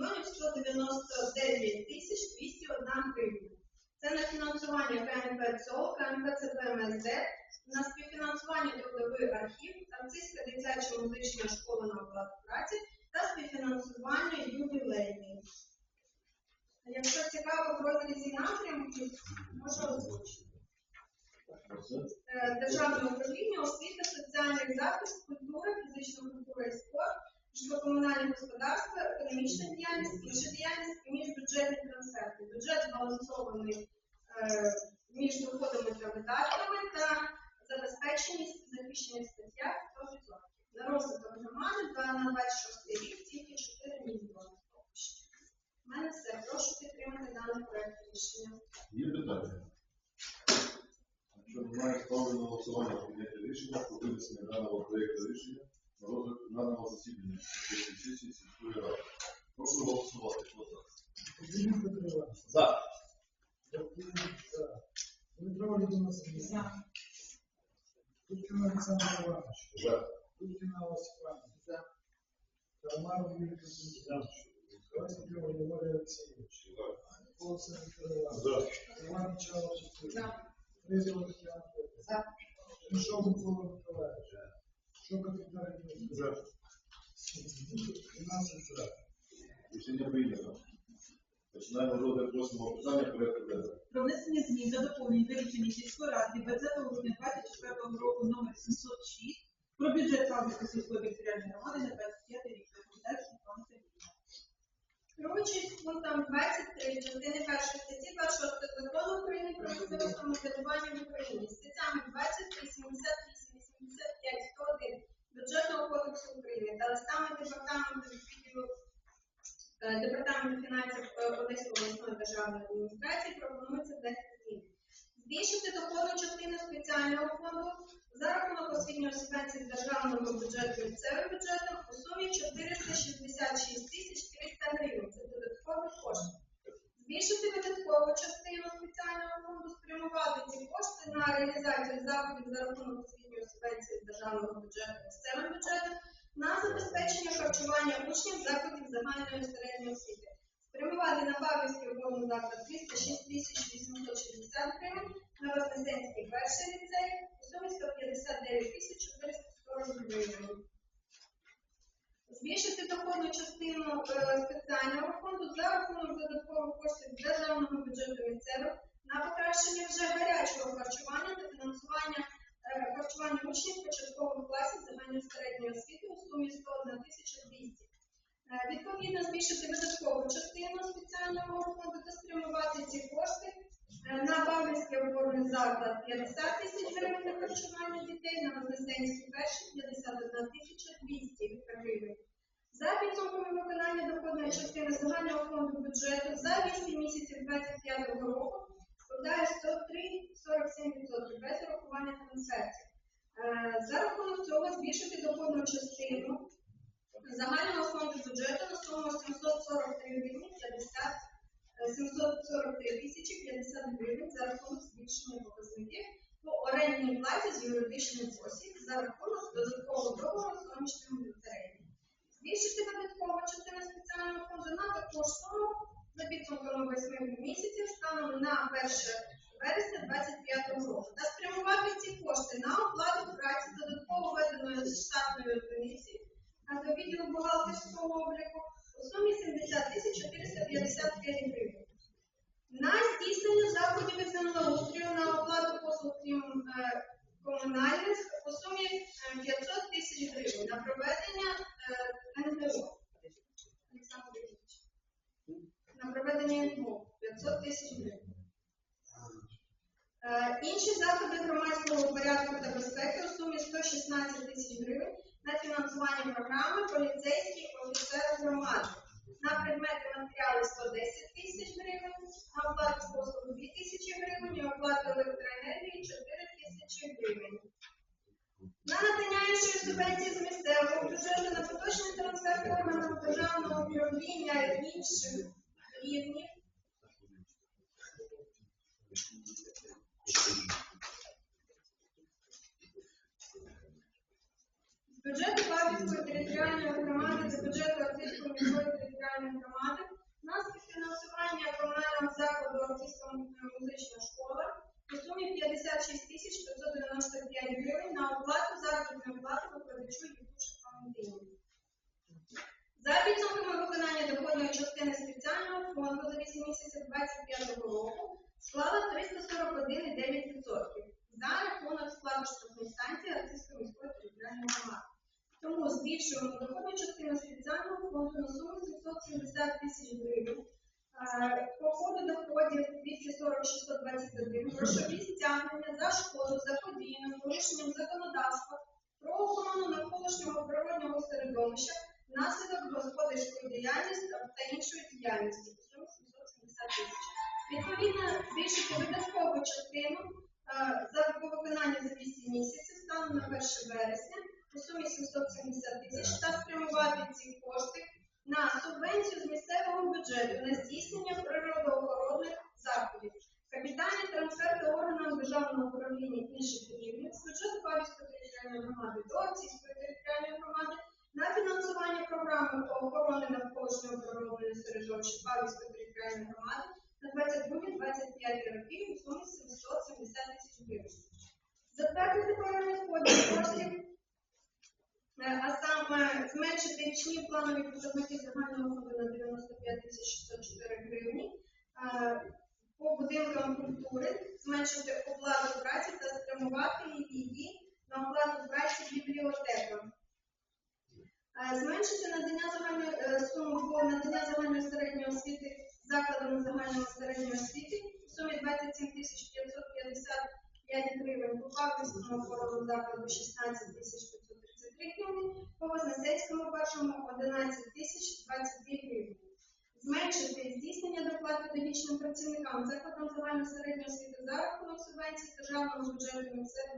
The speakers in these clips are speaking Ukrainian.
мільйонів 199 тисяч 201 гривня. Це на фінансування КНП ЦО, КНП ЦПМСД, на співфінансування трудовий архів, Арцизька дитяча музична школа на оплату праці та співфінансування ювілейний. Якщо цікаво в розрізі напрямків, можу озвучити. Е, Державне управління, освіта, соціальний захист, і спорт, житлово-комунальне господарство, економічна діяльність, інша діяльність і міжбюджетні трансферти. Бюджет збалансований е, між доходами та видатками та забезпеченість в захищених статтях 100%. На розвиток громади та на 26 рік тільки 4 мільйони. У мене все. Прошу підтримати даний проект рішення. Є питання? Якщо немає, ставлю на голосування прийняття рішення про винесення даного проєкту рішення на розгляд даного засідання сесії сесії сільської ради. Прошу голосувати. Хто за? Кузьмін Петро Іванович. За. Дякую. За. Дмитро Володимир Сергійович. Тутькина Олександр Іванович. За. Тутькина Осипана. За. Карман Юрій Константинович. Колесников Григорій Олексійович. Олексій Віктор Іванович. Іван Чалович. За. Фрезова Тетяна Петрівна. За. Шишов Микола Миколаївич. Шокот Віталій Дмитрович. За. 12 за. Рішення прийнято. Починаємо розгляд восьмого питання порядку денного. про внесення та доповнень до рішення сільської ради 20 грудня 24 року номер 706 про бюджет Павлівської сільської територіальної громади на 25 рік. Доповідач Микола Сергійович. Керуючись пунктом 23 частини першої статті 1 закону України про місцеве самоврядування в Україні, Збільшити частину спеціального фонду за рахунок освітньої субвенції з державного бюджету місцевим бюджетом у сумі 466 тисяч 300 гривень. Це додаткові кошти. Збільшити видаткову частину спеціального фонду, спрямувати ці кошти на реалізацію заходів за рахунок освітньої субвенції з державного бюджету місцевим бюджетом на забезпечення харчування учнів закладів загальної середньої освіти. Спрямувати на Павлівський оборонний заклад 306 тисяч 860 гривень, на Вознесенський перший ліцей у сумі 159 тисяч 440 гривень. Збільшити доходну частину е, спеціального фонду за рахунок додаткових коштів державного бюджету місцевих на покращення вже гарячого харчування та фінансування е, харчування учнів початкових класів загальної середньої освіти у сумі 101 тисяча 200. Е, Відповідно, збільшити видаткову частину спеціального фонду та спрямувати ці кошти е, на Павлівський опорний заклад 50 тисяч гривень на харчування дітей, на Вознесенський перший 51 тисяча 200 гривень. За підсумками виконання доходної частини загального фонду бюджету за 8 місяців 2025 року складає 103,47% без урахування трансфертів. Е, За рахунок цього збільшити доходну частину загального фонду бюджету на суму 743 гривні 50 е, 743 тисячі 50 гривень за рахунок збільшення показників по орендній платі з юридичних осіб за рахунок додаткового договору з сонячним ліцеєм. Збільшити видаткову частину спеціального фонду на таку ж суму за підсумками 8 місяців станом на 1 вересня 2025 року та спрямувати ці кошти на оплату праці додатково введеної штатної відділу бухгалтерського обліку у сумі 70 тисяч 455 гривень. На здійснення заходів із землеустрою на оплату послуг крім е, комунальних у сумі е, 500 тисяч гривень на проведення управління інших рівнів. З бюджету Лавівської територіальної громади та бюджету Артистської міської територіальної громади у нас фінансування комунального закладу Артистська музична школа у сумі 56 тисяч 595 гривень на оплату заробітної плати викладачу Ютушка Валентині. За підсумками виконання доходної частини спеціального фонду за 8 місяців 2025 року склала 341,9% за рахунок складу штрафної станції Арцизької міської територіальної громади. Тому збільшуємо доходну частину спеціального фонду на суму 770 тисяч гривень. По ходу доходів 240 621 грошові стягнення за шкоду за заподіяним порушенням законодавства про охорону навколишнього природнього середовища внаслідок господарської діяльності та іншої діяльності у сумі 770 тисяч. Відповідно, збільшити видаткову частину е, за по виконанню за 8 місяців станом на 1 вересня у сумі 770 тисяч та спрямувати ці кошти на субвенцію з місцевого бюджету на здійснення природоохоронних заходів. Капітальний трансфер до органам державного управління інших рівнів з бюджету Павлівської територіальної громади до Арцизької територіальної громади на фінансування програми по охорони навколишнього природного середовища Павлівської територіальної громади на 22-25 років у сумі 770 тисяч гривень. Затвердити порядок поділ коштів Е, а саме зменшити річні планові показники загального фонду на 95 тисяч 604 гривні. Е, По будинкам культури зменшити оплату праці та спрямувати її на оплату праці бібліотекам. Е, Зменшити надання загальної е, суму по надання загальної середньої освіти закладами загальної середньої освіти в сумі 27 тисяч 555 гривень, по Павлівському охоронному закладу 16 тисяч 533 гривень, по Вознесенському першому 11 тисяч 22 гривень. Зменшити здійснення доплат педагогічним працівникам закладам загальної середньої освіти за рахунок субвенцій з державного бюджету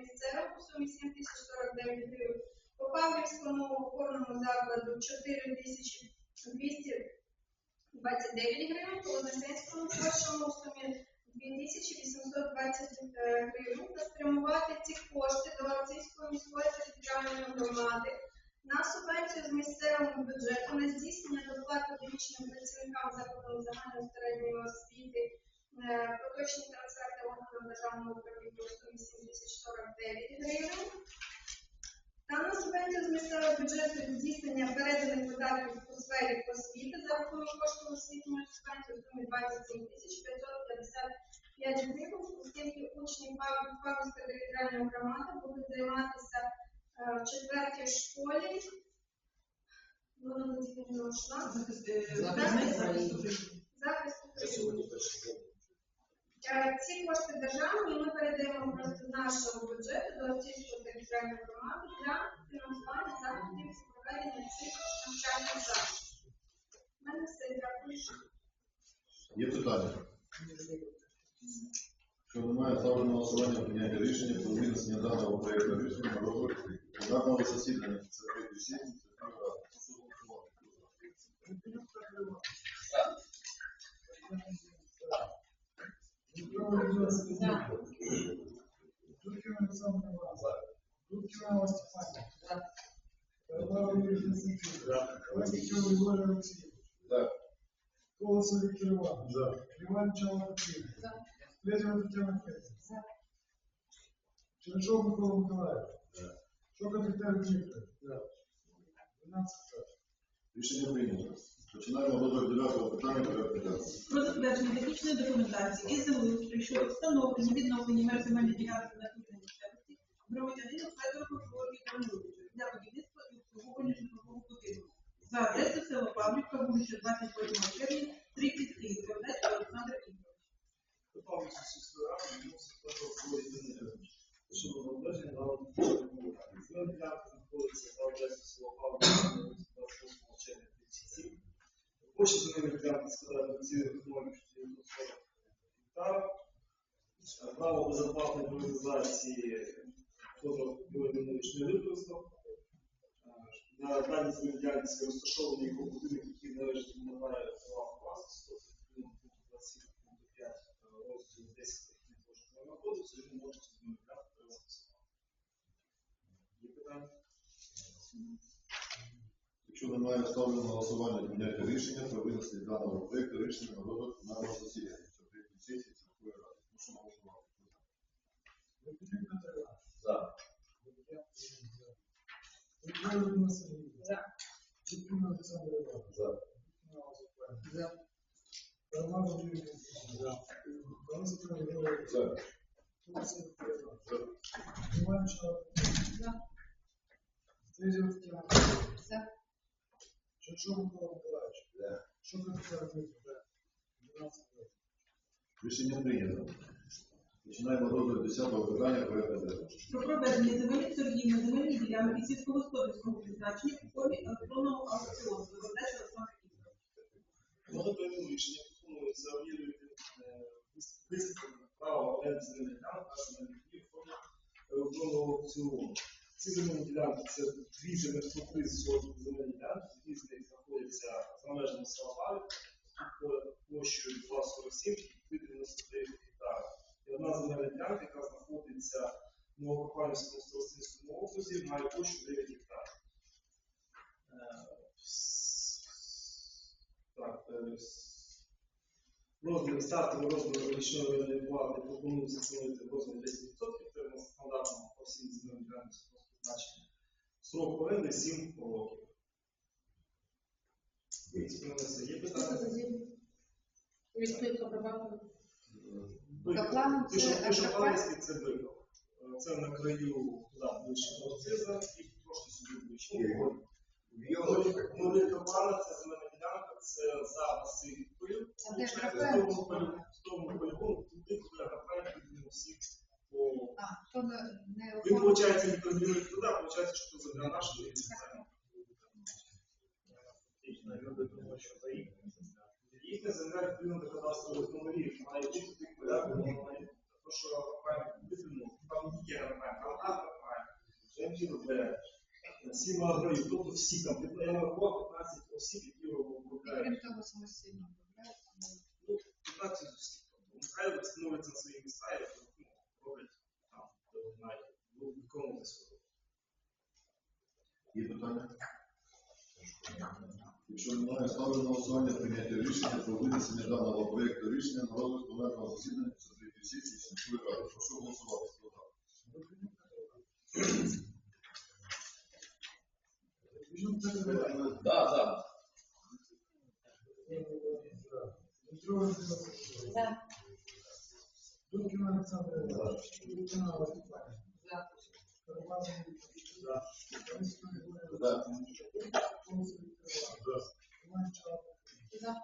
місцевим у сумі 7 тисяч 49 гривень, по Павлівському опорному закладу 4 тисячі 229 гривень, по Вознесенському першому у сумі 2820 е, гривень спрямувати ці кошти до Арцизької міської територіальної громади на субвенцію з місцевого бюджету на здійснення доплат педагогічним працівникам закладів загальної середньої освіти, е, поточні трансферти органам державного управління у сумі 7049 гривень. Та на субвенцію з місцевого бюджету здійснення переданих видатків у сфері освіти за рахунок коштів освітньої субвенції у сумі 27 тисяч 555 гривень, оскільки учні Пав- Павлівської територіальної громади будуть займатися е, в четвертій школі. Ну, Вона не тільки не. Захист е, України. Е, Ці кошти державні ми передаємо просто з нашого бюджету до Російської територіальної громади для фінансування заходів з проведення цих навчальних заходів. У мене все, дякую. Є питання? Що немає, ставлю голосування прийняття рішення про винесення даного проєкту рішення на розгляд пленарного засідання. Це третій сесії, це друга рада. Прошу голосувати. Дудкина Олександр Іванович. Дудкина Алла Степанівна. Павлова Юрій Константинович. Колесничев Григорій Олексійович. За. Колесов Віктор Іванович. Криванча Алла Петрівна. Плетєва Тетяна Федорівна. Черешов Микола Миколаївич. Шока Віталій Вікторович. 12 за. Рішення прийнято. Починаємо розгляд дев'ятого питання порядку денного. Про затвердження технічної документації із землеустрою щодо встановлення відновлення мер земельної ділянки на громадянину Федору Георгію Крамовичу для будівництва і обслуговування житлового будинку за адресою село Павлівка, вулиця 28 червня, 37, передача Олександра Ігоровича. Павлівська сільської ради відносить також свої зміни щодо обмежень на одному. Зміни ділянки знаходиться за адресою села Павлівська, 28 червня 37. Площа земельної ділянки складає 2,940 гектара. Право безоплатної приватизації Федор Володимирович не використав. На даній земельній ділянці розташований його будинок, який належить йому на права власності, пункту 20 пункту 5 розділу 10 Технічного кодексу, він може цю земельну ділянку приватизувати. Є питання? Якщо немає, ставлю на голосування прийняття рішення про винесення даного проєкту рішення на розгляд пленарного засідання. Це третій сесії, це Гордіюк Петро За. Микола Людмила Сергіївна. За. За. За. Роман Володимир За. Борис Григорович. За. Олексій Віктор Іванович. Іван За. Стрижев Тетяна За. Шевчук Микола Миколаївич. За. Шукер Петро Дмитро. 12 років. Рішення прийнято. Починаємо розгляд 10 питання порядку денного. Про проведення земельних торгів на земельні ділянки сільськогосподарського призначення у формі електронного аукціону. Доповідач Олександр Кіцер. Воно проєктом рішення пропонується об'єднувати виставити право оренди земельних ділянок та земельних ділянок в формі електронного аукціону. Ці земельні ділянки це дві земельні структури з цього земельні ділянки, дві з них знаходяться за межами села Балик, площею 2,47 і 99 гектарів. І одна земельна ділянка, яка знаходиться в Новокопанівському старостинському окрузі, має площу 9 гектарів. Е, Так, е, с- розмір стартовий розмір річної плати пропонується встановити в розмірі 10%, це на стандартному по всім земельним ділянкам призначення. Срок оренди 7 років. Є питання? Відповідь прибавку. Ви- Каплан це АКП? Палицький, це виклик. Це на краю туди ближче до Нарциза і трошки сюди ближче. Новий Каплана це земельна ділянка, це за Василькою. А де ж В Рафаель? Тому полігону, туди, куди Рафаель підвинув всіх по А, то не, не Він, виходить, не подвинув туди, виходить, що це для нашого Їхня земля відповідно до кадастрових номерів має бути тих порядку, має то, що видвинув, там є Рафаель, там А Джемпір Б, Сіма Агроїв, тобто всі там, я нарахував 15 осіб, які обробляють. Крім того, самостійно обробляють. Ну, 15 осіб. Тобто, Нехай встановляться на свої місця і ну, роблять там, де вони мають ну, виконувати свою. Є питання? Якщо немає, ставлю на голосування прийняття рішення про винесення даного проєкту рішення на розгляд пленарного засідання 53 сесії сільської ради. Прошу голосувати. Хто за? Да, да. Дмитро Володимир Сергійович. За. Дудкін Олександр Іванович. Дудкіна Олег Степанівна. За. Роман Володимир Борис Григорович. Да. Олексій Віктор Іванович. Іван Чоловік. За.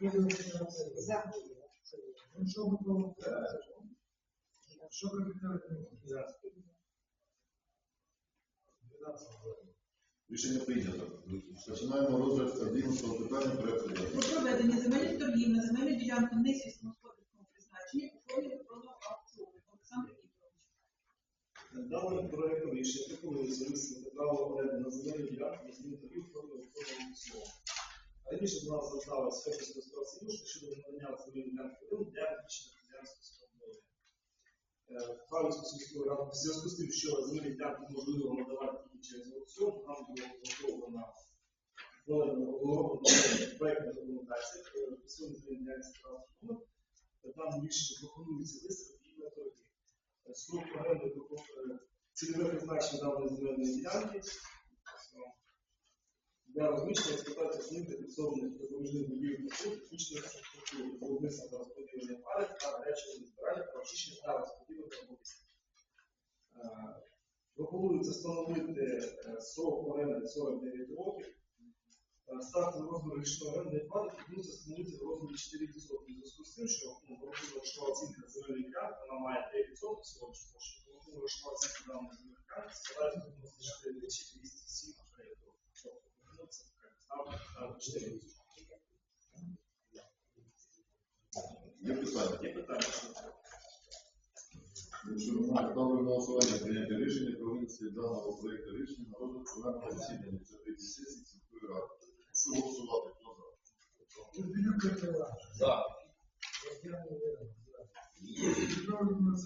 Стрижев Тетяна Миколаївна. За. Шевчук Микола Миколаївич. Шукер Петро Дмитро. 12 років. Рішення прийнято. Починаємо розгляд 11 питання порядку Про проведення земельних торгів на земельні ділянки не сільськогосподарського призначення у формі електронного аукціону. Олександр Кіцер. Даним проєктом рішення пропонується висунути право оренди на земельні ділянки на зміну торгів форми електронного аукціону. Раніше до нас зверталась Федерська справа Союз щодо надання земельної ділянки для сформування. Правильську сільської ради в зв'язку з тим, що земельні ділянки можливо надавати тільки через аукціон, нам було готовлена проєктна документація, присутні земельні ділянки справа. Там більше пропонується виставки і на торги. Срок оренди е, цільове призначення даної земельної ділянки е, для розміщення експлуатації основних фіксованих допоміжних будівель та споруд, технічної інфраструктури, та розподілення палив та гарячого збирання та очищення та розподілення води. Е, Пропонується встановити е, срок оренди 49 років. Е, Стартовий розмір річної орендної плати пропонується встановити в розмірі 4%. В зв'язку з тим, що ну, врахована річна оцінка земельної ділянки, вона має 9% всього тому врахована річна оцінка даної земельної ділянки складає 94 207 гривень. Тобто, ну, це така ставка ставка 4%. Є питання? Є питання? Якщо немає, ставлю на голосування прийняття рішення про винесення даного проєкту рішення на розгляд пленарного засідання 53 сесії сільської ради. Прошу голосувати. Хто за? За. Дмитро Володимир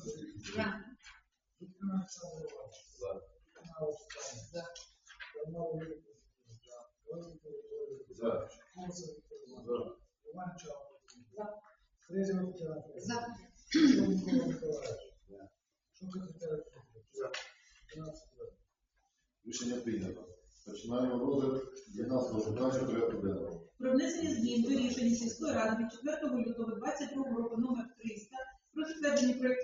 внесення змін до рішення сільської ради від 4 лютого 2022 року номер 300 про затвердження проєкту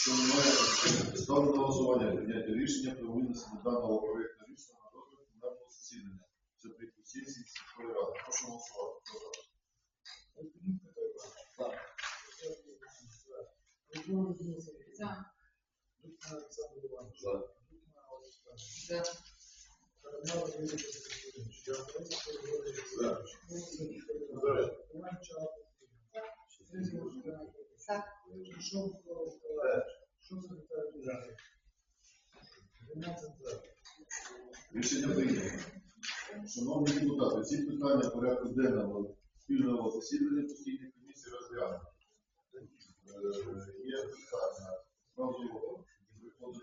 Що немає ставлю на голосування прийняти рішення про винесення даного проєкту За. За. Рішення прийнято. Шановні депутати, ці питання порядку денного спільного засідання постійної комісії розглянуто. Е, є питання.